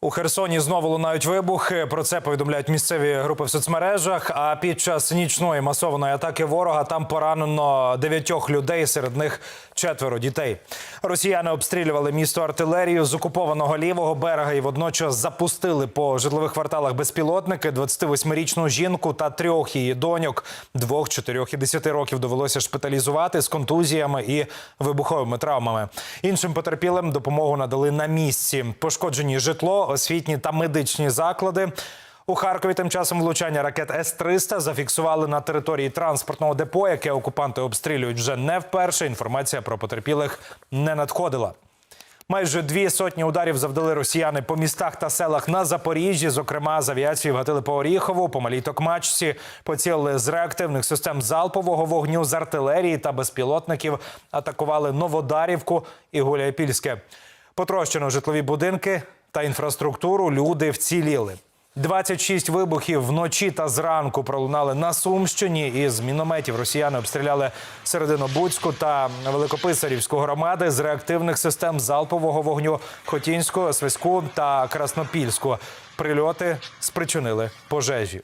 У Херсоні знову лунають вибухи. Про це повідомляють місцеві групи в соцмережах. А під час нічної масованої атаки ворога там поранено дев'ятьох людей, серед них четверо дітей. Росіяни обстрілювали місто артилерію з окупованого лівого берега і водночас запустили по житлових кварталах безпілотники. 28-річну жінку та трьох її доньок. Двох, чотирьох і десяти років довелося шпиталізувати з контузіями і вибуховими травмами. Іншим потерпілим допомогу надали на місці. Пошкоджені житло, освітні та медичні заклади. У Харкові тим часом влучання ракет С-300 зафіксували на території транспортного депо, яке окупанти обстрілюють вже не вперше. Інформація про потерпілих не надходила. Майже дві сотні ударів завдали росіяни по містах та селах на Запоріжжі. Зокрема, з авіації вгатили по Оріхову, по Малій Токмачці, поцілили з реактивних систем залпового вогню, з артилерії та безпілотників. Атакували Новодарівку і Гуляйпільське. Потрощено житлові будинки та інфраструктуру. Люди вціліли. 26 вибухів вночі та зранку пролунали на Сумщині. Із мінометів росіяни обстріляли Серединобудську та Великописарівську громади з реактивних систем залпового вогню Хотінську, Свиську та Краснопільську. Прильоти спричинили пожежі.